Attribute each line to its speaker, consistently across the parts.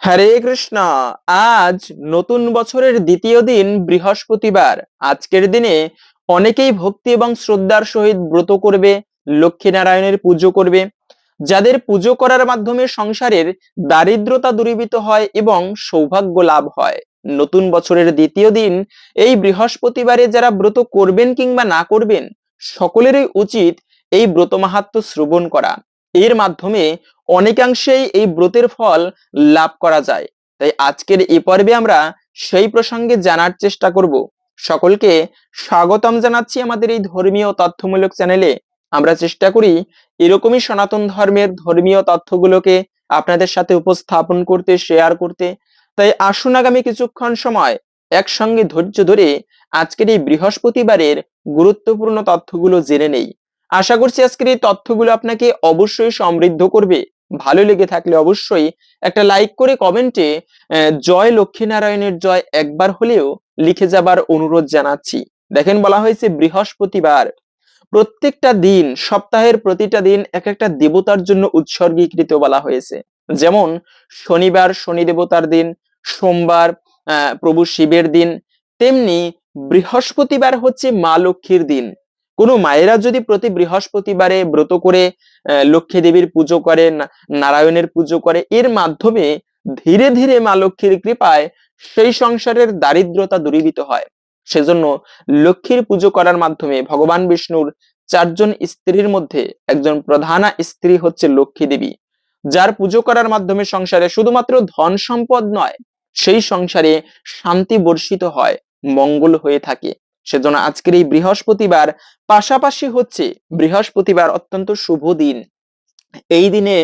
Speaker 1: হরে কৃষ্ণ। আজ নতুন বছরের দ্বিতীয় দিন বৃহস্পতিবার। আজকের দিনে অনেকেই ভক্তি এবং শ্রদ্ধার সহিত ব্রত করবে লক্ষ্মী নারায়ণের পুজো করবে। যাদের পুজো করার মাধ্যমে সংসারের দারিদ্রতা দূরীভূত হয় এবং সৌভাগ্য লাভ হয়। নতুন বছরের দ্বিতীয় দিন, এই বৃহস্পতিবারে যারা ব্রত করবেন কিংবা না করবেন, সকলেরই উচিত এই ব্রত মাহাত্ম শ্রবণ করা। এর মাধ্যমে অনেকাংশেই এই ব্রতের ফল লাভ করা যায়। তাই আজকের এই পর্বে আমরা সেই প্রসঙ্গে জানার চেষ্টা করব। সকলকে স্বাগতম জানাচ্ছি আমাদের এই ধর্মীয় তথ্যমূলক চ্যানেলে। আমরা চেষ্টা করি এরকমই সনাতন ধর্মের ধর্মীয় তথ্যগুলোকে আপনাদের সাথে উপস্থাপন করতে শেয়ার করতে। তাই আসুন আগামী কিছুক্ষণ সময় একসঙ্গে ধৈর্য ধরে আজকের এই বৃহস্পতিবারের গুরুত্বপূর্ণ তথ্যগুলো জেনে নেই। আশা করছি আজকের এই তথ্যগুলো আপনাকে অবশ্যই সমৃদ্ধ করবে। ভালো লেগে থাকলে অবশ্যই একটা লাইক করে কমেন্টে জয় লক্ষ্মীনারায়ণের জয় একবার হলেও লিখে যাবার অনুরোধ জানাচ্ছি। দেখেন বলা হয়েছে বৃহস্পতিবার। প্রত্যেকটা দিন, সপ্তাহের প্রতিটা দিন এক একটা দেবতার জন্য উৎসর্গীকৃত বলা হয়েছে। যেমন শনিবার শনি দেবতার দিন, সোমবার প্রভু শিবের দিন, তেমনি বৃহস্পতিবার হচ্ছে মা লক্ষ্মীর দিন। কোনো মায়েরা যদি প্রতি বৃহস্পতিবারে ব্রত করে লক্ষ্মী দেবীর পুজো করে নারায়ণের পুজো করে, এর মাধ্যমে ধীরে ধীরে মা লক্ষ্মীর কৃপায় সেই সংসারের দারিদ্রতা দূরীভূত হয়। সেজন্য লক্ষ্মীর পুজো করার মাধ্যমে ভগবান বিষ্ণুর চারজন স্ত্রীর মধ্যে একজন প্রধানা স্ত্রী হচ্ছে লক্ষ্মী দেবী। যার পুজো করার মাধ্যমে সংসারে শুধুমাত্র ধন সম্পদ নয়, সেই সংসারে শান্তি বর্ষিত হয়, মঙ্গল হয়ে থাকে। সেজন্য আজকের এই বৃহস্পতিবার পাশাপাশি হচ্ছে বৃহস্পতিবার অত্যন্ত শুভ দিন। এই দিনে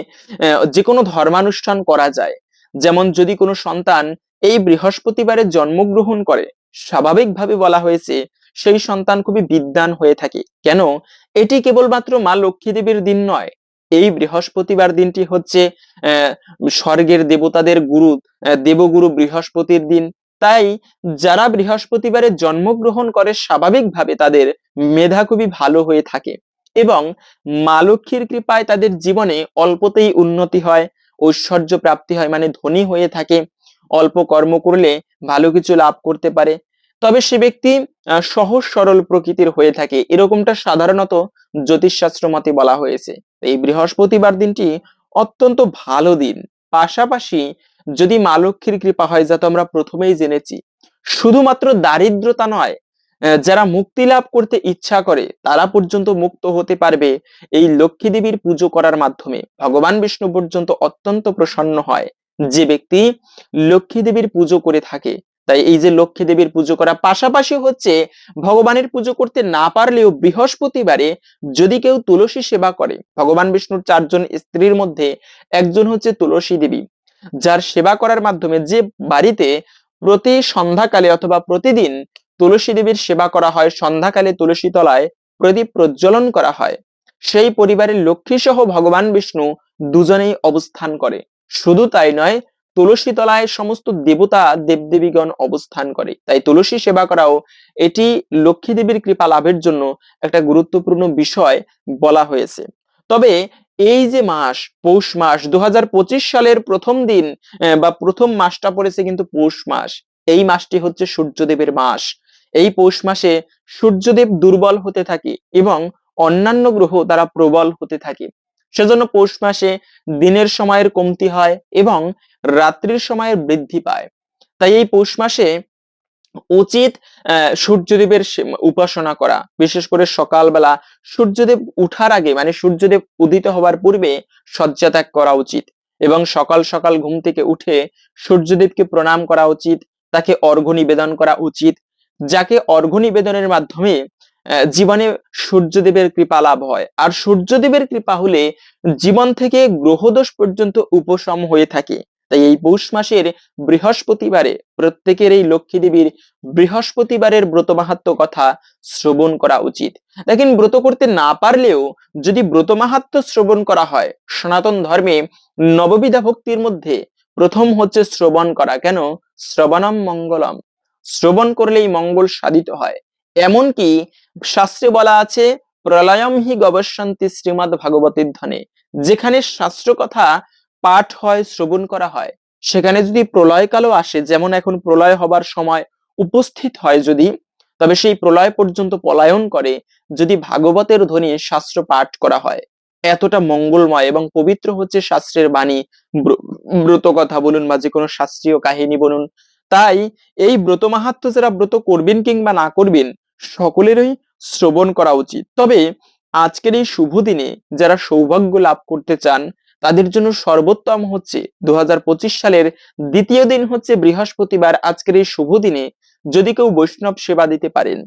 Speaker 1: যে কোনো ধর্মানুষ্ঠান করা যায়। যেমন যদি কোনো সন্তান এই বৃহস্পতিবারে জন্মগ্রহণ করে, স্বাভাবিকভাবে বলা হয়েছে সেই সন্তান খুবই বিদ্যান হয়ে থাকে। কেন? এটি কেবলমাত্র মা লক্ষ্মী দেবীর দিন নয়। এই বৃহস্পতিবার দিনটি হচ্ছে স্বর্গের দেবতাদের গুরু দেবগুরু বৃহস্পতির দিন। তাই যারা বৃহস্পতিবারে জন্মগ্রহণ করে স্বাভাবিকভাবে তাদের মেধা খুবই ভালো হয়ে থাকে এবং মা লক্ষ্মীর কৃপায় তাদের জীবনে অল্পতেই উন্নতি হয়, ঐশ্বর্য প্রাপ্তি হয় মানে ধনী হয়ে থাকে, অল্প কর্ম করলে ভালো কিছু লাভ করতে পারে। তবে সে ব্যক্তি সহজ সরল প্রকৃতির হয়ে থাকে, এরকমটা সাধারণত জ্যোতিষশাস্ত্র মতে বলা হয়েছে। এই বৃহস্পতিবার দিনটি অত্যন্ত ভালো দিন। পাশাপাশি যদি মা লক্ষ্মীর কৃপা হয়, যা তো আমরা প্রথমেই জেনেছি, শুধুমাত্র দারিদ্রতা নয় যারা মুক্তি লাভ করতে ইচ্ছা করে, তারা পর্যন্ত মুক্ত হতে পারবে এই লক্ষ্মী দেবীর পুজো করার মাধ্যমে। ভগবান বিষ্ণু পর্যন্ত অত্যন্ত প্রসন্ন হয়। যে ব্যক্তি লক্ষ্মী দেবীর পুজো করে থাকে, তাই এই যে লক্ষ্মী দেবীর পুজো করা পাশাপাশি হচ্ছে, ভগবানের পুজো করতে না পারলেও বৃহস্পতিবারে যদি কেউ তুলসী সেবা করে, ভগবান বিষ্ণুর চারজন স্ত্রীর মধ্যে একজন হচ্ছে তুলসী দেবী। যার সেবা করার মাধ্যমে যে বাড়িতে প্রতি সন্ধ্যাকালে অথবা প্রতিদিন তুলসী দেবীর সেবা করা হয়, সন্ধ্যাকালে তুলসী তলায় প্রদীপ প্রজ্বলন করা হয়, সেই পরিবারের লক্ষ্মী সহ ভগবান বিষ্ণু দুজনেই অবস্থান করে। শুধু তাই নয়, তুলসী তলায় সমস্ত দেবতা, দেবদেবীগণ অবস্থান করে। তাই তুলসী সেবা করাও এটি লক্ষ্মী দেবীর কৃপা লাভের জন্য একটা গুরুত্বপূর্ণ বিষয় বলা হয়েছে। তবে এই যে মাস, পৌষ মাস, দুহাজার পঁচিশ সালের প্রথম দিন বা প্রথম মাসটা পড়েছে কিন্তু পৌষ মাস। এই মাসটি হচ্ছে সূর্যদেবের মাস। এই পৌষ মাসে সূর্যদেব দুর্বল হতে থাকে এবং অন্যান্য গ্রহ তারা প্রবল হতে থাকে। সেজন্য পৌষ মাসে দিনের সময়ের কমতি হয় এবং রাত্রির সময়ের বৃদ্ধি পায়। তাই এই পৌষ মাসে উচিত সূর্যদেবের উপাসনা করা। বিশেষ করে সকালবেলা সূর্যদেব উঠার আগে মানে সূর্যদেব উদিত হবার পূর্বে শয্যা ত্যাগ করা উচিত এবং সকাল সকাল ঘুম থেকে উঠে সূর্যদেবকে প্রণাম করা উচিত, তাকে অর্ঘ্য নিবেদন করা উচিত, যাকে অর্ঘ্য নিবেদনের মাধ্যমে জীবনে সূর্যদেবের কৃপা লাভ হয়। আর সূর্যদেবের কৃপা হলে জীবন থেকে গ্রহদোষ পর্যন্ত উপশম হয়ে থাকে। তাই এই পৌষ মাসের বৃহস্পতিবারে প্রত্যেকের এই লক্ষ্মী দেবীর বৃহস্পতিবারের ব্রত মাহাত্ম কথা শ্রবণ করা উচিত। দেখেন, ব্রত করতে না পারলেও যদি ব্রত মাহাত্ম শ্রবণ করা হয়, সনাতন ধর্মে নববিধা ভক্তির মধ্যে প্রথম হচ্ছে শ্রবণ করা। কেন? শ্রবণম মঙ্গলম। শ্রবণ করলেই মঙ্গল সাধিত হয়। এমনকি শাস্ত্রে বলা আছে, প্রলয়ম হি গবশান্তি শ্রীমদ ভাগবতীর ধনে যেখানে শাস্ত্র কথা পাঠ হয়, শ্রবণ করা হয়, সেখানে যদি প্রলয়কালও আসে, যেমন এখন প্রলয় হবার সময় উপস্থিত হয় যদি, তবে সেই প্রলয় পর্যন্ত পলায়ন করে যদি ভাগবতের ধ্বনি শাস্ত্র পাঠ করা হয়। এতটা মঙ্গলময় এবং পবিত্র হচ্ছে শাস্ত্রের বাণী, ব্র- ব্রত কথা বলুন বা যে কোনো শাস্ত্রীয় কাহিনী বলুন। তাই এই ব্রত মাহাত্ম যারা ব্রত করবেন কিংবা না করবেন, সকলেরই শ্রবণ করা উচিত। তবে আজকের এই শুভ দিনে যারা সৌভাগ্য লাভ করতে চান তাদের জন্য সর্বোত্তম হচ্ছে দু হাজার পঁচিশ সালের দ্বিতীয় দিন হচ্ছে বৃহস্পতিবার আজকের এই শুভ দিনে যদি কেউ বৈষ্ণব সেবা দিতে পারেন।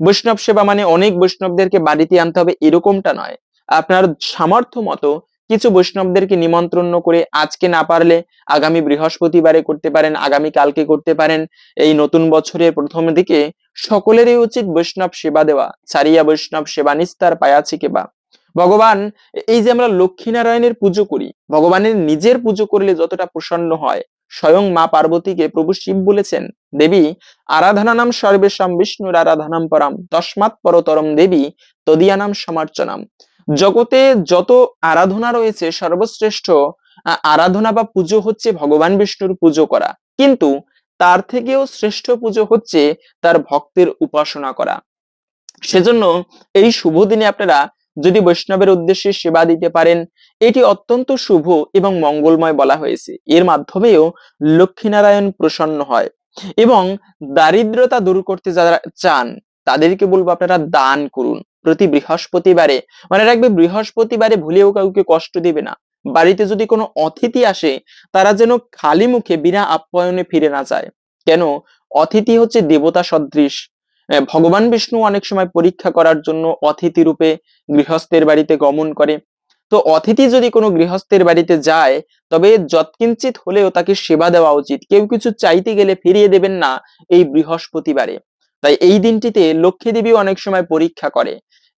Speaker 1: বৈষ্ণব সেবা মানে অনেক বৈষ্ণবদেরকে বাড়িতে আনতে হবে এরকমটা নয়। আপনার সামর্থ্য মতো কিছু বৈষ্ণবদেরকে নিমন্ত্রণ করে আজকে না পারলে আগামী বৃহস্পতিবারে করতে পারেন, আগামী কালকে করতে পারেন। এই নতুন বছরের প্রথম দিকে সকলেরই উচিত বৈষ্ণব সেবা দেওয়া। ছাড়িয়া বৈষ্ণব সেবা, নিস্তার পায়াছি কেবা। ভগবান, এই যে আমরা লক্ষ্মীনারায়ণের পুজো করি, ভগবানের নিজের পুজো করলে যতটা প্রসন্ন হয়, স্বয়ং মা পার্বতীকে প্রভু শিব বলেছেন, দেবী আরাধনা নাম সর্বেশাম বিষ্ণুর আরাধনাম পরাম, তস্মাৎ পরতরম দেবী, তদিয়ানাম সমার্চনাম। জগতে যত আরাধনা রয়েছে সর্বশ্রেষ্ঠ আরাধনা বা পুজো হচ্ছে ভগবান বিষ্ণুর পুজো করা। কিন্তু তার থেকেও শ্রেষ্ঠ পুজো হচ্ছে তার ভক্তের উপাসনা করা। সেজন্য এই শুভ দিনে আপনারা যদি বৈষ্ণবের উদ্দেশ্যে সেবা দিতে পারেন, এটি অত্যন্ত শুভ এবং মঙ্গলময় বলা হয়েছে। এর মাধ্যমেও লক্ষ্মীনারায়ণ প্রসন্ন হয় এবং দারিদ্রতা দূর করতে যারা চান, তাদেরকে বলব আপনারা দান করুন। প্রতি বৃহস্পতিবারে মানে রাখবে, বৃহস্পতিবারে ভুলেও কাউকে কষ্ট দিবে না। বাড়িতে যদি কোনো অতিথি আসে, তারা যেন খালি মুখে বিনা আপ্যায়নে ফিরে না যায়। কেন? অতিথি হচ্ছে দেবতা সদৃশ। ভগবান বিষ্ণু অনেক সময় পরীক্ষা করার জন্য অতিথি রূপে গৃহস্থের বাড়িতে গমন করে। তো অতিথি যদি কোনো গৃহস্থের বাড়িতে যায়, তবে যৎকিঞ্চিত হলেও তাকে সেবা দেওয়া উচিত। কেউ কিছু চাইতে গেলে ফিরিয়ে দেবেন না এই বৃহস্পতিবারে। তাই এই দিনটিতে লক্ষ্মী দেবী অনেক সময় পরীক্ষা করে।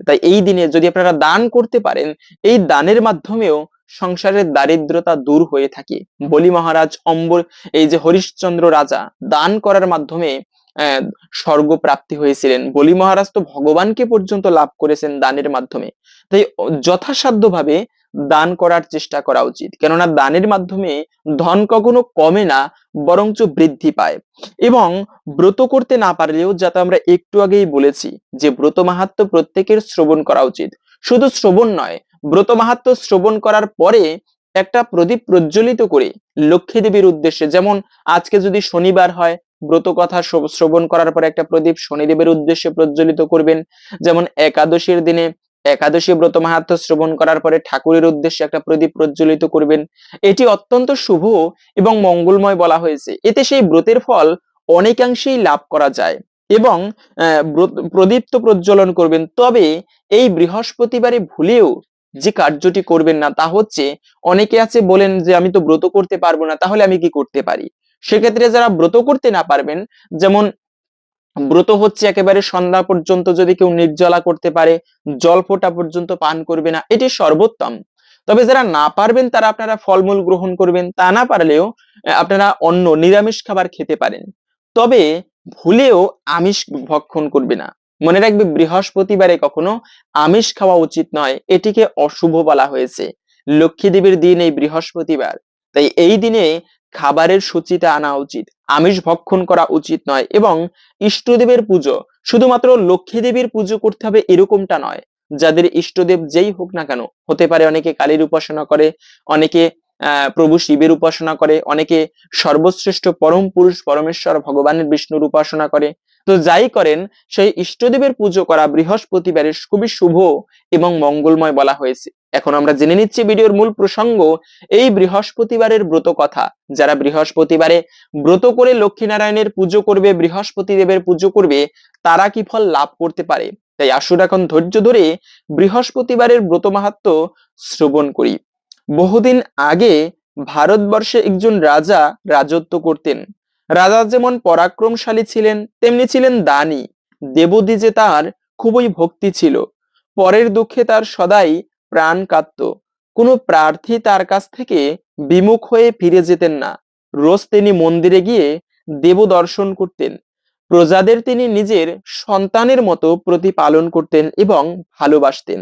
Speaker 1: তাই এই দিনে যদি আপনারা দান করতে পারেন, এই দানের মাধ্যমেও সংসারের দারিদ্রতা দূর হয়ে থাকে। বলি মহারাজ অম্বর এই যে হরিশ্চন্দ্র রাজা, দান করার মাধ্যমে স্বর্গ প্রাপ্তি হয়েছিলেন। বলি মহারাজ তো ভগবানকে পর্যন্ত লাভ করেছেন দানের মাধ্যমে। তাই যথাসাধ্য ভাবে দান করার চেষ্টা করা উচিত। কেননা দানের মাধ্যমে ধন কখনো কমে না, বরঞ্চ বৃদ্ধি পায়। এবং ব্রত করতে না পারলেও যাতে আমরা একটু আগেই বলেছি, যে ব্রত মাহাত্ম প্রত্যেকের শ্রবণ করা উচিত। শুধু শ্রবণ নয়, ব্রত মাহাত্ম শ্রবণ করার পরে একটা প্রদীপ প্রজ্বলিত করে লক্ষ্মী দেবীর উদ্দেশ্যে, যেমন আজকে যদি শনিবার হয় ব্রত কথা শ্রবণ করার পরে একটা প্রদীপ শনিদেবের উদ্দেশ্যে প্রজ্বলিত করবেন। যেমন একাদশীর দিনে একাদশী ব্রত মাহাত্ম শ্রবণ করার পরে ঠাকুরের উদ্দেশ্যে একটা প্রদীপ প্রজ্বলিত করবেন। এটি অত্যন্ত শুভ এবং মঙ্গলময় বলা হয়েছে। এতে সেই ব্রতের ফল অনেকাংশেই লাভ করা যায় এবং প্রদীপ তো প্রজ্বলন করবেন। তবে এই বৃহস্পতিবারে ভুলেও যে কার্যটি করবেন না, তা হচ্ছে অনেকে আছে বলেন যে, আমি তো ব্রত করতে পারব না, তাহলে আমি কি করতে পারি? সেক্ষেত্রে যারা ব্রত করতে না পারবেন, যেমন ব্রত হচ্ছে একেবারে সন্ধ্যা পর্যন্ত যদি কেউ নির্জলা করতে পারে, জল ফোটা পর্যন্ত পান করবে না, এটি সর্বোত্তম। তবে যারা না পারবেন, তারা আপনারা ফলমূল গ্রহণ করবেন, তা না পারলেও আপনারা অন্য নিরামিষ খাবার খেতে পারেন। তবে ভুলেও আমিষ ভক্ষণ করবে না। মনে রাখবে, বৃহস্পতিবারে কখনো আমিষ খাওয়া উচিত নয়, এটিকে অশুভ বলা হয়েছে। লক্ষ্মী দেবীর দিন এই বৃহস্পতিবার। তাই এই দিনে খাবারের সূচিতে আনা উচিত। আমিষ ভক্ষণ করা উচিত নয় এবং ইষ্টদেবের পুজো, শুধুমাত্র লক্ষ্মী দেবীর পুজো করতে হবে এরকমটা নয়। যাদের ইষ্টদেব যেই হোক না কেন, হতে পারে অনেকে কালীর উপাসনা করে, অনেকে প্রভু শিবের উপাসনা করে, অনেকে সর্বশ্রেষ্ঠ পরম পুরুষ পরমেশ্বর ভগবানের বিষ্ণুর উপাসনা করে। তো যাই করেন, সেই ইষ্টদেবের পুজো করা বৃহস্পতিবারের খুবই শুভ এবং মঙ্গলময় বলা হয়েছে। এখন আমরা জেনে নিচ্ছি ভিডিওর মূল প্রসঙ্গ, এই বৃহস্পতিবারের ব্রত কথা। যারা বৃহস্পতিবারে ব্রত করে লক্ষ্মীনারায়ণের পুজো করবে বৃহস্পতি দেবের পুজো করবে, তারা কি ফল লাভ করতে পারে? তাই আসুন এখন ধৈর্য ধরে বৃহস্পতিবারের ব্রত মাহাত্ম শ্রবণ করি। বহুদিন আগে ভারতবর্ষে একজন রাজা রাজত্ব করতেন। রাজা যেমন পরাক্রমশালী ছিলেন, তেমনি ছিলেন দানী। দেবদ্বীজে তার খুবই ভক্তি ছিল। পরের দুঃখে তার সদাই প্রাণ কাঁদত। কোনো প্রার্থী তার কাছ থেকে বিমুখ হয়ে ফিরে যেতেন না। রোজ তিনি মন্দিরে গিয়ে দেব দর্শন করতেন। প্রজাদের তিনি নিজের সন্তানের মতো প্রতিপালন করতেন এবং ভালোবাসতেন।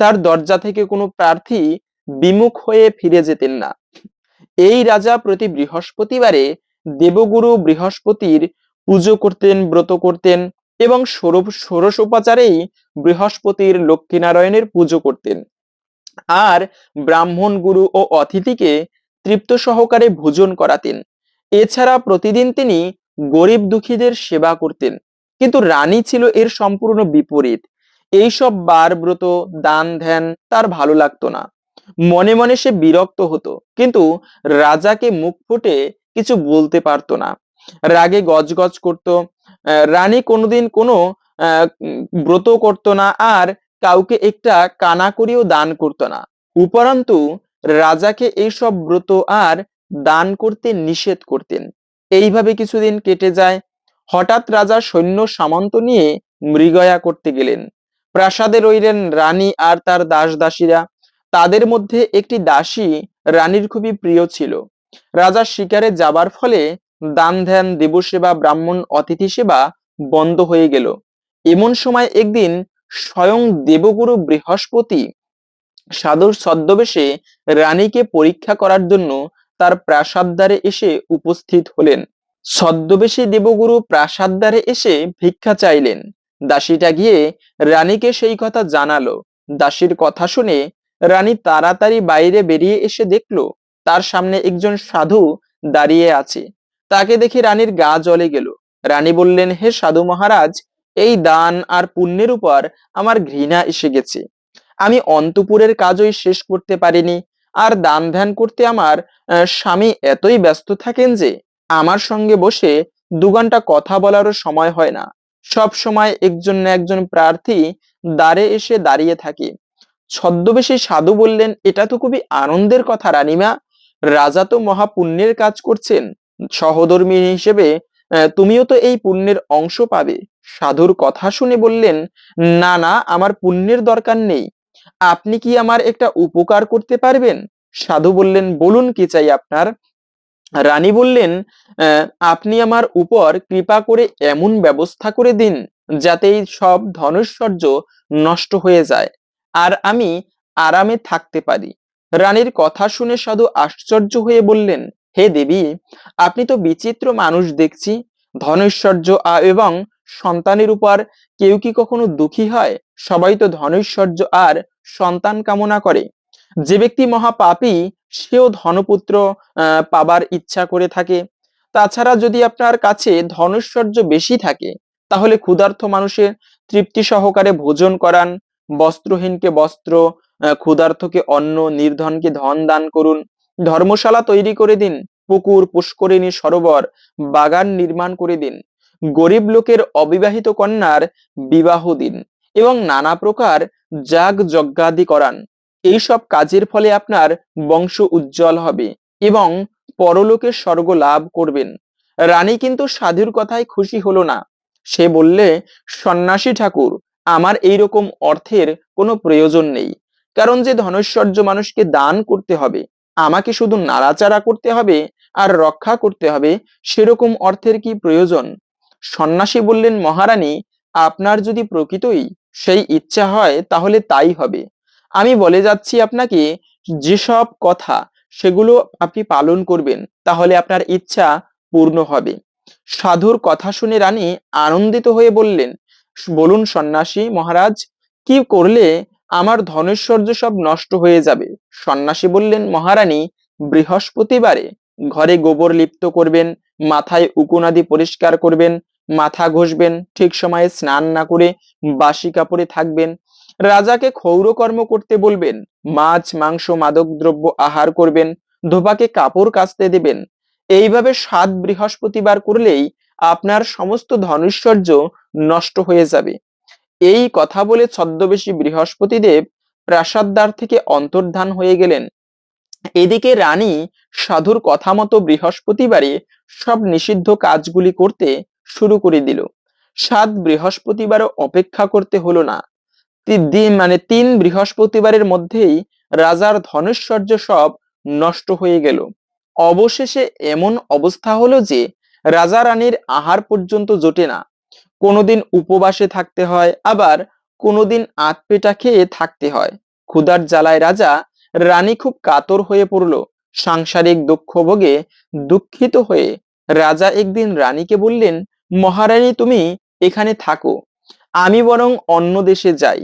Speaker 1: তার দরজা থেকে কোনো প্রার্থী বিমুখ হয়ে ফিরে যেতেন না। এই রাজা প্রতি বৃহস্পতিবারে দেবগুরু বৃহস্পতির পুজো করতেন, ব্রত করতেন এবং ষোড়শ ষোড়শোপাচারেই বৃহস্পতির লক্ষ্মীনারায়ণের পুজো করতেন। আর ব্রাহ্মণ গুরু ও অতিথিকে তৃপ্ত সহকারে ভোজন করাতেন। এছাড়া প্রতিদিন তিনি গরিব দুঃখীদের সেবা করতেন। কিন্তু রানী ছিল এর সম্পূর্ণ বিপরীত। এইসব বার ব্রত দান ধ্যান তার ভালো লাগতো না। মনে মনে সে বিরক্ত হতো, কিন্তু রাজাকে মুখ ফুটে কিছু বলতে পারতো না। রাগে গজগজ করত। রানী কোনোদিন কোনো ব্রত করতো না আর কাউকে একটা কানা করিও দান করতো না। উপরন্তু, রাজাকে এইসব ব্রত আর দান করতে নিষেধ করতেন। এইভাবে কিছুদিন কেটে যায়। হঠাৎ রাজা সৈন্য সামন্ত নিয়ে মৃগয়া করতে গেলেন। প্রাসাদে রইলেন রানী আর তার দাস দাসীরা তাদের মধ্যে একটি দাসী রানীর খুবই প্রিয় ছিল। রাজা শিকারে যাবার ফলে দান ধ্যান, দেবসেবা, ব্রাহ্মণ, অতিথি সেবা বন্ধ হয়ে গেল। এমন সময় একদিন স্বয়ং দেবগুরু বৃহস্পতি সাধুর ছদ্মবেশে রানীকে পরীক্ষা করার জন্য তার প্রাসাদদ্বারে এসে উপস্থিত হলেন। ছদ্মবেশী দেবগুরু প্রাসাদদ্বারে এসে ভিক্ষা চাইলেন। দাসীটা গিয়ে রানীকে সেই কথা জানালো। দাসীর কথা শুনে রানী তাড়াতাড়ি বাইরে বেরিয়ে এসে দেখল, তার সামনে একজন সাধু দাঁড়িয়ে আছে। তাকে দেখে রানীর গা জ্বলে গেল। রানী বললেন, হে সাধু মহারাজ এই দান আর পুণ্যের উপর আমার ঘৃণা এসে গেছে। আমি অন্তপুরের কাজই শেষ করতে পারিনি, আর দান ধ্যান করতে আমার স্বামী এতই ব্যস্ত থাকেন যে, আমার সঙ্গে বসে দু ঘণ্টা কথা বলারও সময় হয় না। সব সময় একজন না একজন প্রার্থী দ্বারে এসে দাঁড়িয়ে থাকে। ছদ্মবেশী সাধু বললেন, এটা তো খুবই আনন্দের কথা রানীমা। রাজা তো মহা পুণ্যের কাজ করছেন। সহধর্মী হিসেবে তুমিও তো এই পুণ্যের অংশ পাবে। সাধুর কথা শুনে বললেন না না আমার পুণ্যের দরকার নেই। আপনি কি আমার একটা উপকার করতে পারবেন? সাধু বললেন বলুন কি চাই আপনার? রানী বললেন "আহ, আপনি আমার উপর কৃপা করে এমন ব্যবস্থা করে দিন যাতে সব ধনৈশ্বর্য নষ্ট হয়ে যায় আর আমি আরামে থাকতে পারি। রানীর কথা শুনে সাধু আশ্চর্য হয়ে বললেন হে দেবী আপনি তো বিচিত্র মানুষ দেখছি ধনৈশ্বর্য এবং সন্তানের উপর কেউ কি কখনো দুঃখী হয়? সবাই তো ধনৈশ্বর্য আর সন্তান কামনা করে। যে ব্যক্তি মহা মহাপাপী সেও ধনপুত্র পাবার ইচ্ছা করে থাকে। তাছাড়া যদি আপনার কাছে ধনৈশ্বর্য বেশি থাকে তাহলে ক্ষুধার্থ মানুষের তৃপ্তি সহকারে ভোজন করান বস্ত্রহীনকে বস্ত্র আহ, ক্ষুধার্তকে অন্ন নির্ধনকে ধন দান করুন ধর্মশালা তৈরি করে দিন পুকুর পুষ্করিণী সরোবর বাগান নির্মাণ করে দিন। গরিব লোকের অবিবাহিত কন্যার বিবাহ দিন এবং নানা প্রকার যাগ যজ্ঞাদি করান। এইসব কাজের ফলে আপনার বংশ উজ্জ্বল হবে এবং পরলোকে স্বর্গ লাভ করবেন। রানী কিন্তু সাধুর কথায় খুশি হলো না। সে বললে, সন্ন্যাসী ঠাকুর, আমার এইরকম অর্থের কোনো প্রয়োজন নেই। কারণ যে ধনৈশ্বর্য মানুষকে দান করতে হবে, আমাকে শুধু নাড়াচাড়া করতে হবে আর রক্ষা করতে হবে, সেরকম অর্থের কি প্রয়োজন? সন্ন্যাসী বললেন, মহারানী, আপনার যদি প্রকৃতই সেই ইচ্ছা হয়, তাহলে তাই হবে। আমি বলে যাচ্ছি আপনাকে, যেসব কথা সেগুলো আপনি পালন করবেন, তাহলে আপনার ইচ্ছা পূর্ণ হবে। সাধুর কথা শুনে রানী আনন্দিত হয়ে বললেন, বলুন সন্ন্যাসী মহারাজ, কি করলে আমার ধনেশ্বর্য সব নষ্ট হয়ে যাবে? সন্ন্যাসী বললেন, মহারানী, বৃহস্পতিবারে ঘরে গোবর লিপ্ত করবেন, মাথায় উকুনাদি পরিষ্কার করবেন মাথা ঘষবেন, ঠিক সময়ে স্নান না করে বাসি কাপড়ে থাকবেন। রাজাকে ক্ষৌরকর্ম করতে বলবেন, মাছ, মাংস, মাদক দ্রব্য আহার করবেন ধোপাকে কাপড় কাচতে দেবেন। এইভাবে সাত বৃহস্পতিবার করলেই আপনার সমস্ত ধনৈশ্বর্য নষ্ট হয়ে যাবে। এই কথা বলে ছদ্মবেশী বৃহস্পতিদেব প্রাসাদদ্বার থেকে অন্তর্ধান হয়ে গেলেন। এদিকে রানী সাধুর কথা মতো বৃহস্পতিবারে সব নিষিদ্ধ কাজগুলি করতে শুরু করে দিল। সাত বৃহস্পতিবারও অপেক্ষা করতে হলো না। মানে তিন বৃহস্পতিবারের মধ্যেই রাজার ধনৈশ্বর্য সব নষ্ট হয়ে গেল। অবশেষে এমন অবস্থা হলো যে রাজা রানীর আহার পর্যন্ত জোটে না। কোনোদিন উপবাসে থাকতে হয়, আবার কোনোদিন আতপেটা খেয়ে থাকতে হয়। ক্ষুধার জ্বালায় রাজা রানী খুব কাতর হয়ে পড়ল। সাংসারিক দুঃখ ভোগে দুঃখিত হয়ে রাজা একদিন রানীকে বললেন মহারানী তুমি এখানে থাকো। আমি বরং অন্য দেশে যাই।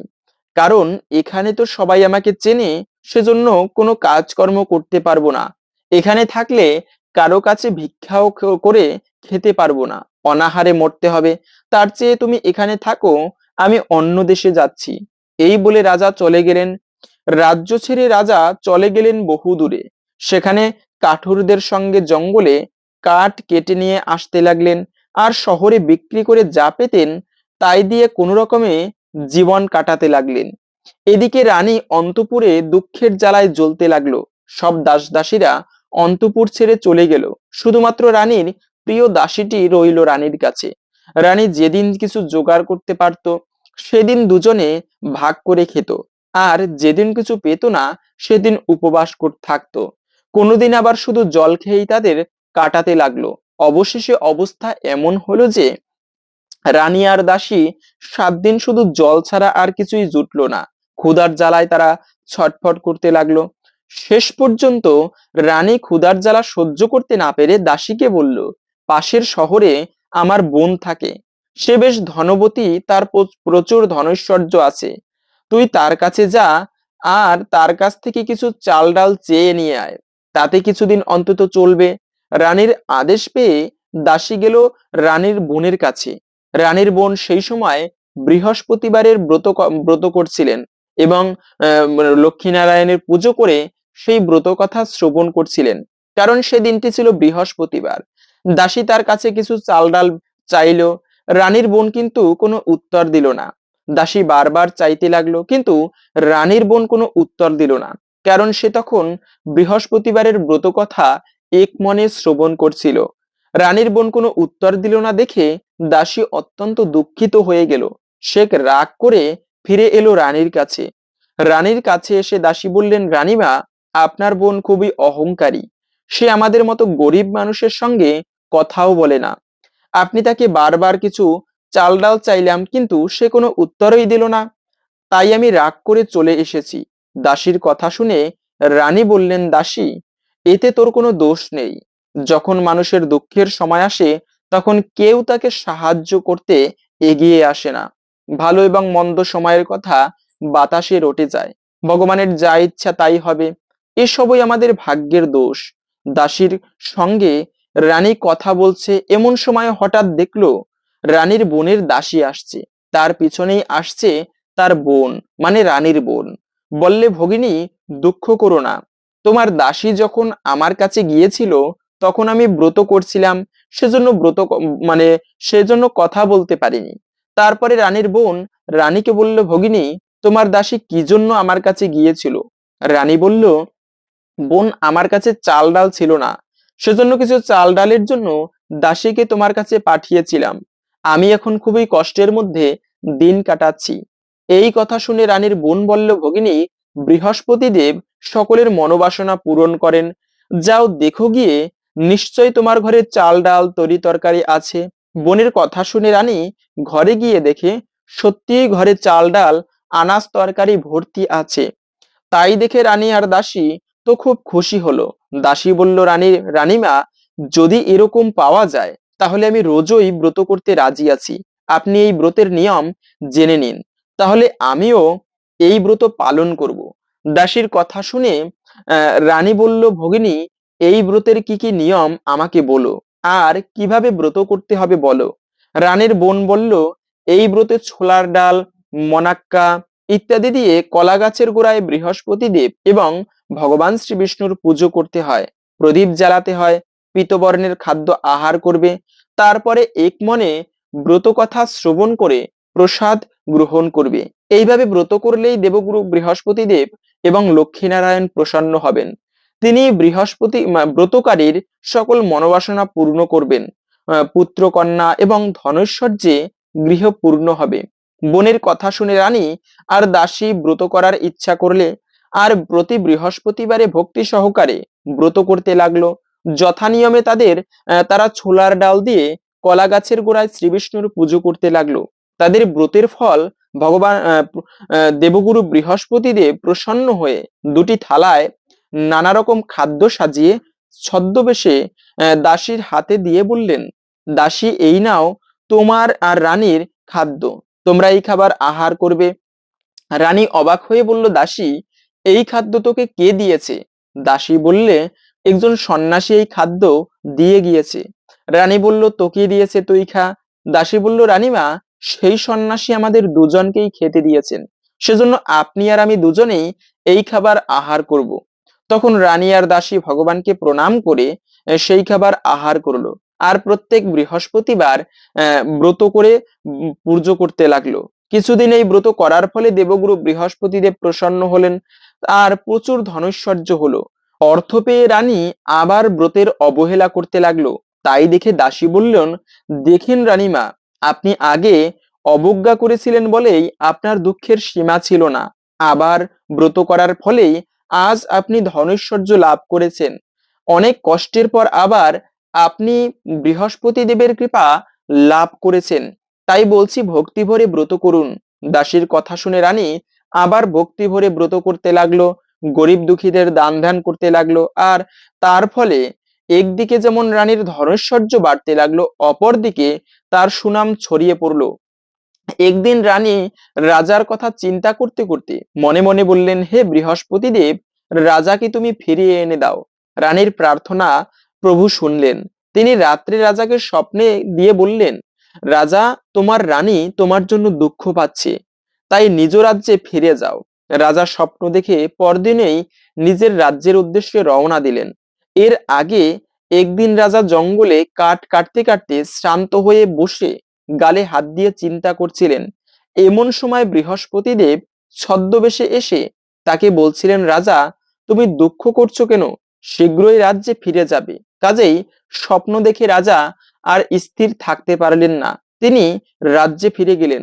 Speaker 1: কারণ এখানে তো সবাই আমাকে চেনে, সেজন্য কোনো কাজকর্ম করতে পারব না। এখানে থাকলে কারও কাছে ভিক্ষাও করে খেতে পারব না। অনাহারে মরতে হবে। তার চেয়ে তুমি এখানে থাকো, আমি অন্য দেশে যাচ্ছি। এই বলে রাজা চলে গেলেন। রাজ্য ছেড়ে রাজা চলে গেলেন বহু দূরে। সেখানে কাঠুরদের সঙ্গে জঙ্গলে কাঠ কেটে নিয়ে আসতে লাগলেন। আর শহরে বিক্রি করে যা পেতেন, তাই দিয়ে কোনো রকমে জীবন কাটাতে লাগলেন। এদিকে রানী অন্তপুরে দুঃখের জ্বালায় জ্বলতে লাগল। সব দাস দাসীরা অন্তপুর ছেড়ে চলে গেল। শুধুমাত্র রানীর প্রিয় দাসীটি রইল রানীর কাছে। রানী যেদিন কিছু জোগাড় করতে পারত, সেদিন দুজনে ভাগ করে খেত। আর যেদিন কিছু পেত না, সেদিন উপবাস থাকতো। কোনোদিন আবার শুধু জল খেয়েই তাদের কাটাতে লাগল। অবশেষে অবস্থা এমন হলো যে রানী আর দাসী সাত দিন শুধু জল ছাড়া আর কিছুই জুটলো না। ক্ষুধার জ্বালায় তারা ছটফট করতে লাগল। শেষ পর্যন্ত রানী ক্ষুধার জ্বালা সহ্য করতে না পেরে দাসীকে বলল, পাশের শহরে আমার বোন থাকে। সে বেশ ধনবতী, তার প্র- প্রচুর ধনৈশ্বর্য আছে। তুই তার কাছে যা, আর তার কাছ থেকে কিছু চাল ডাল চেয়ে নিয়ে আয়। তাতে কিছুদিন অন্তত চলবে। রানীর আদেশ পেয়ে দাসী গেল রানীর বোনের কাছে। রানীর বোন সেই সময় বৃহস্পতিবারের ব্রত ব্রত করছিলেন এবং লক্ষ্মীনারায়ণের পুজো করে সেই ব্রত কথা শ্রবণ করছিলেন। কারণ সেদিনটি ছিল বৃহস্পতিবার। দাসী তার কাছে কিছু চাল ডাল চাইলো। রানীর বোন কিন্তু কোনো উত্তর দিল না। দাসী বারবার চাইতে লাগল, কিন্তু রানীর বোন কোনো উত্তর দিল না। কারণ সে তখন বৃহস্পতিবারের ব্রত কথা এক মনে শ্রবণ করছিল। রানীর বোন কোনো উত্তর দিল না দেখে দাসী অত্যন্ত দুঃখিত হয়ে গেল। সে রাগ করে ফিরে এলো রানীর কাছে। রানীর কাছে এসে দাসী বললেন, রানীমা, আপনার বোন খুবই অহংকারী। সে আমাদের মতো গরিব মানুষের সঙ্গে কথাও বলে না। আপনি তাকে বারবার কিছু চাল ডাল চাইলাম, কিন্তু সে কোনো উত্তরই দিল না। তাই আমি রাগ করে চলে এসেছি। দাসীর কথা শুনে রানী বললেন, দাসী এতে তোর কোনো দোষ নেই। যখন মানুষের দুঃখের সময় আসে, তখন কেউ তাকে সাহায্য করতে এগিয়ে আসে না। ভালো এবং মন্দ সময়ের কথা বাতাসে রটে যায়। ভগবানের যা ইচ্ছা তাই হবে। এসবই আমাদের ভাগ্যের দোষ। দাসীর সঙ্গে রানী কথা বলছে, এমন সময় হঠাৎ দেখল, রানীর বোনের দাসী আসছে। তার পিছনেই আসছে তার বোন মানে রানীর বোন। বললে, ভগিনী, দুঃখ করো না। তোমার দাসী যখন আমার কাছে গিয়েছিল, তখন আমি ব্রত করছিলাম, সেজন্য ব্রত মানে সেজন্য কথা বলতে পারিনি। তারপরে রানীর বোন রানীকে বলল, ভগিনী, তোমার দাসী কি জন্য আমার কাছে গিয়েছিল? রানী বলল, বোন, আমার কাছে চাল ডাল ছিল না। সেজন্য কিছু চাল ডালের জন্য দাসীকে তোমার কাছে পাঠিয়েছিলাম। আমি এখন খুবই কষ্টের মধ্যে দিন কাটাচ্ছি। এই কথা শুনে রানীর বোন বলল, ভগিনী বৃহস্পতি দেব সকলের মনোবাসনা পূরণ করেন। যাও দেখো গিয়ে, নিশ্চয় তোমার ঘরে চাল ডাল, তরি তরকারি আছে। বোনের কথা শুনে রানী ঘরে গিয়ে দেখে, সত্যিই ঘরে চাল ডাল, আনাজ তরকারি ভর্তি আছে। তাই দেখে রানী আর দাসী তো খুব খুশি হলো। দাসী বলল, রানীর, রানীমা, যদি এরকম পাওয়া যায়, তাহলে আমি রোজই ব্রত করতে রাজি আছি। আপনি এই ব্রতের নিয়ম জেনে নিন। তাহলে আমিও এই ব্রত পালন করব। দাসীর কথা শুনে রানী বলল, ভগিনী, এই ব্রতের কি কি নিয়ম আমাকে বলো। আর কীভাবে ব্রত করতে হবে বলো? রানীর বোন বলল, এই ব্রতে ছোলার ডাল, মনাক্কা ইত্যাদি দিয়ে কলা গাছের গোড়ায় বৃহস্পতি দেব এবং ভগবান শ্রী বিষ্ণুর পুজো করতে হয়। প্রদীপ জ্বালাতে হয়, পীতবর্ণের খাদ্য আহার করবে। তারপরে এক মনে ব্রত কথা শ্রবণ করে প্রসাদ গ্রহণ করবে। এইভাবে ব্রত করলেই দেবগুরু বৃহস্পতি দেব এবং লক্ষ্মীনারায়ণ প্রসন্ন হবেন। তিনি বৃহস্পতি ব্রতকারীর সকল মনোবাসনা পূর্ণ করবেন। আহ, পুত্র কন্যা এবং ধনৈশ্বর্যে গৃহ পূর্ণ হবে। বোনের কথা শুনে রানী আর দাসী ব্রত করার ইচ্ছা করলে আর প্রতি বৃহস্পতিবারে ভক্তি সহকারে ব্রত করতে লাগল। যথা নিয়মে তাদের তারা ছোলার ডাল দিয়ে কলা গাছের গোড়ায় শ্রীবিষ্ণুর পুজো করতে লাগল। তাদের ব্রতের ফল ভগবান দেবগুরু বৃহস্পতি দেব প্রসন্ন হয়ে দুটি থালায় নানা রকম খাদ্য সাজিয়ে ছদ্মবেশে দাসীর হাতে দিয়ে বললেন, দাসী, এই নাও তোমার আর রানীর খাদ্য। তোমরা এই খাবার আহার করবে। রানী অবাক হয়ে বলল, দাসী, এই খাদ্য তোকে কে দিয়েছে? দাসী বললে, একজন সন্ন্যাসী এই খাদ্য দিয়ে গিয়েছে। রানী বলল তোকে দিয়েছে তুই খা। দাসী বলল, রানীমা সেই সন্ন্যাসী আমাদের দুজনকেই খেতে দিয়েছেন। সেজন্য আপনি আর আমি দুজনেই এই খাবার আহার করব। তখন রানী আর দাসী ভগবানকে প্রণাম করে সেই খাবার আহার করল। আর প্রত্যেক বৃহস্পতিবার ব্রত করে পূজো করতে লাগল। কিছুদিন এই ব্রত করার ফলে দেবগুরু বৃহস্পতিদেব প্রসন্ন হলেন, আর প্রচুর ধনৈশ্বর্য হলো। অর্থ পেয়ে রানী আবার ব্রতের অবহেলা করতে লাগল। তাই দেখে দাসী বললেন, দেখেন রানীমা আপনি আগে অবজ্ঞা করেছিলেন বলেই আপনার দুঃখের সীমা ছিল না। আবার ব্রত করার ফলেই আজ আপনি ধনৈশ্বর্য লাভ করেছেন। অনেক কষ্টের পর আবার আপনি বৃহস্পতি দেবের কৃপা লাভ করেছেন। তাই বলছি ভক্তি ভরে ব্রত করুন। দাসীর কথা শুনে রানী আবার ভক্তি ভরে ব্রত করতে লাগল, গরিব দুঃখীদের দান ধ্যান করতে লাগল আর তার ফলে একদিকে যেমন রানীর ধনৈশ্বর্য বাড়তে লাগল, অপরদিকে তার সুনাম ছড়িয়ে পড়ল। একদিন রানী রাজার কথা চিন্তা করতে করতে মনে মনে বললেন, হে বৃহস্পতি দেব রাজাকে তুমি ফিরিয়ে এনে দাও। রানীর প্রার্থনা প্রভু শুনলেন। তিনি রাত্রে রাজাকে স্বপ্নে দিয়ে বললেন, রাজা, তোমার রানী তোমার জন্য দুঃখ পাচ্ছে, তাই নিজ রাজ্যে ফিরে যাও। রাজা স্বপ্ন দেখে পরদিনেই নিজের রাজ্যের উদ্দেশ্যে রওনা দিলেন। এর আগে একদিন রাজা জঙ্গলে কাঠ কাটতে কাটতে শ্রান্ত হয়ে বসে গালে হাত দিয়ে চিন্তা করছিলেন। এমন সময় বৃহস্পতিদেব ছদ্মবেশে এসে তাকে বলছিলেন, রাজা, তুমি দুঃখ করছ কেন? শীঘ্রই রাজ্যে ফিরে যাবে। কাজেই স্বপ্ন দেখে রাজা আর স্থির থাকতে পারলেন না। তিনি রাজ্যে ফিরে গেলেন।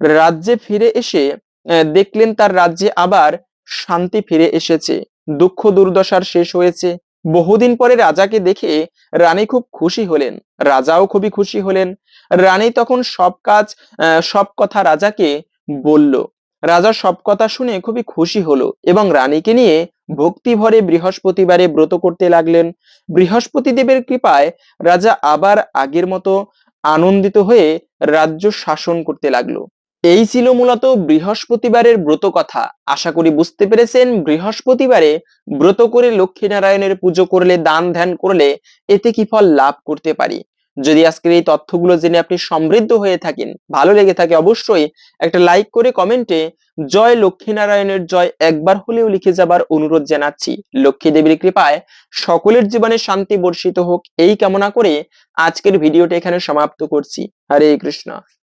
Speaker 1: রাজ্যে ফিরে এসে দেখলেন তার রাজ্যে আবার শান্তি ফিরে এসেছে। দুঃখ দুর্দশার শেষ হয়েছে। বহুদিন পরে রাজাকে দেখে রানী খুব খুশি হলেন, রাজাও খুবই খুশি হলেন। রানী তখন সব কাজ সব কথা রাজাকে বলল। রাজা সব কথা শুনে খুবই খুশি হলো এবং রানীকে নিয়ে ভক্তি ভরে বৃহস্পতিবারে ব্রত করতে লাগলেন। বৃহস্পতি দেবের কৃপায় রাজা আবার আগের মতো আনন্দিত হয়ে রাজ্য শাসন করতে লাগল। এই ছিল মূলত বৃহস্পতিবারের ব্রত কথা। আশা করি বুঝতে পেরেছেন, বৃহস্পতিবারে ব্রত করে লক্ষ্মীনারায়ণের পুজো করলে, দান ধ্যান করলে এতে কি ফল লাভ করতে পারি? যদি আজকের এই তথ্যগুলো জেনে আপনি সমৃদ্ধ হয়ে থাকেন, ভালো লেগে থাকে অবশ্যই, একটা লাইক করে কমেন্টে জয় লক্ষ্মীনারায়ণের জয় একবার হলেও লিখে যাবার অনুরোধ জানাচ্ছি। লক্ষ্মী দেবীর কৃপায় সকলের জীবনে শান্তি বর্ষিত হোক, এই কামনা করে আজকের ভিডিওটা এখানে সমাপ্ত করছি। হরে কৃষ্ণ।